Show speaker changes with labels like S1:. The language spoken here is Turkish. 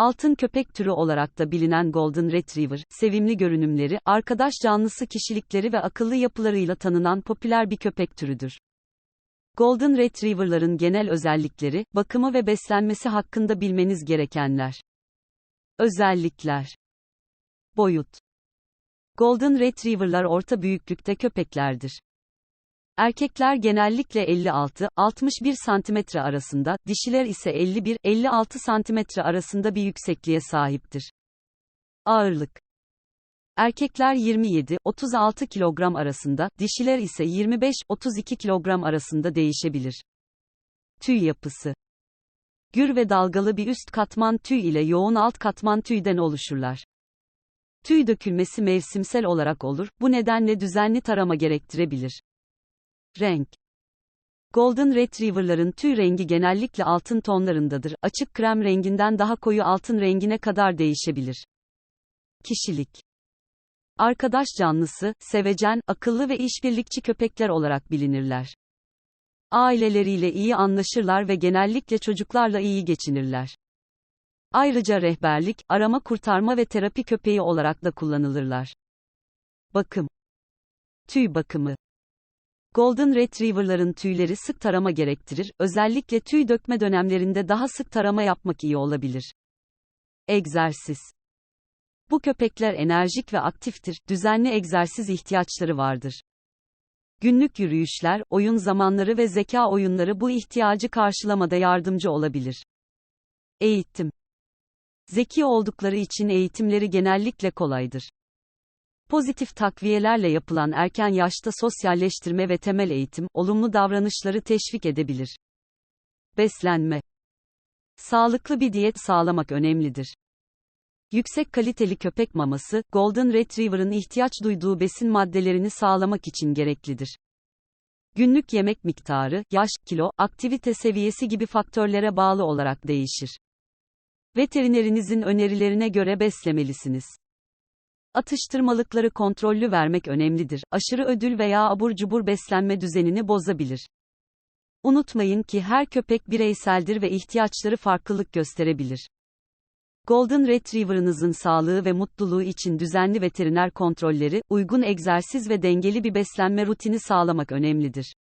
S1: Altın köpek türü olarak da bilinen Golden Retriever, sevimli görünümleri, arkadaş canlısı kişilikleri ve akıllı yapılarıyla tanınan popüler bir köpek türüdür. Golden Retriever'ların genel özellikleri, bakımı ve beslenmesi hakkında bilmeniz gerekenler. Özellikler Boyut Golden Retriever'lar orta büyüklükte köpeklerdir. Erkekler genellikle 56-61 cm arasında, dişiler ise 51-56 cm arasında bir yüksekliğe sahiptir. Ağırlık Erkekler 27-36 kilogram arasında, dişiler ise 25-32 kilogram arasında değişebilir. Tüy yapısı Gür ve dalgalı bir üst katman tüy ile yoğun alt katman tüyden oluşurlar. Tüy dökülmesi mevsimsel olarak olur, bu nedenle düzenli tarama gerektirebilir. Renk Golden Retriever'ların tüy rengi genellikle altın tonlarındadır, açık krem renginden daha koyu altın rengine kadar değişebilir. Kişilik Arkadaş canlısı, sevecen, akıllı ve işbirlikçi köpekler olarak bilinirler. Aileleriyle iyi anlaşırlar ve genellikle çocuklarla iyi geçinirler. Ayrıca rehberlik, arama kurtarma ve terapi köpeği olarak da kullanılırlar. Bakım Tüy bakımı Golden Retriever'ların tüyleri sık tarama gerektirir, özellikle tüy dökme dönemlerinde daha sık tarama yapmak iyi olabilir. Egzersiz Bu köpekler enerjik ve aktiftir, düzenli egzersiz ihtiyaçları vardır. Günlük yürüyüşler, oyun zamanları ve zeka oyunları bu ihtiyacı karşılamada yardımcı olabilir. Eğitim Zeki oldukları için eğitimleri genellikle kolaydır. Pozitif takviyelerle yapılan erken yaşta sosyalleştirme ve temel eğitim, olumlu davranışları teşvik edebilir. Beslenme Sağlıklı bir diyet sağlamak önemlidir. Yüksek kaliteli köpek maması, Golden Retriever'ın ihtiyaç duyduğu besin maddelerini sağlamak için gereklidir. Günlük yemek miktarı, yaş, kilo, aktivite seviyesi gibi faktörlere bağlı olarak değişir. Veterinerinizin önerilerine göre beslemelisiniz. Atıştırmalıkları kontrollü vermek önemlidir. Aşırı ödül veya abur cubur beslenme düzenini bozabilir. Unutmayın ki her köpek bireyseldir ve ihtiyaçları farklılık gösterebilir. Golden Retriever'ınızın sağlığı ve mutluluğu için düzenli veteriner kontrolleri, uygun egzersiz ve dengeli bir beslenme rutini sağlamak önemlidir.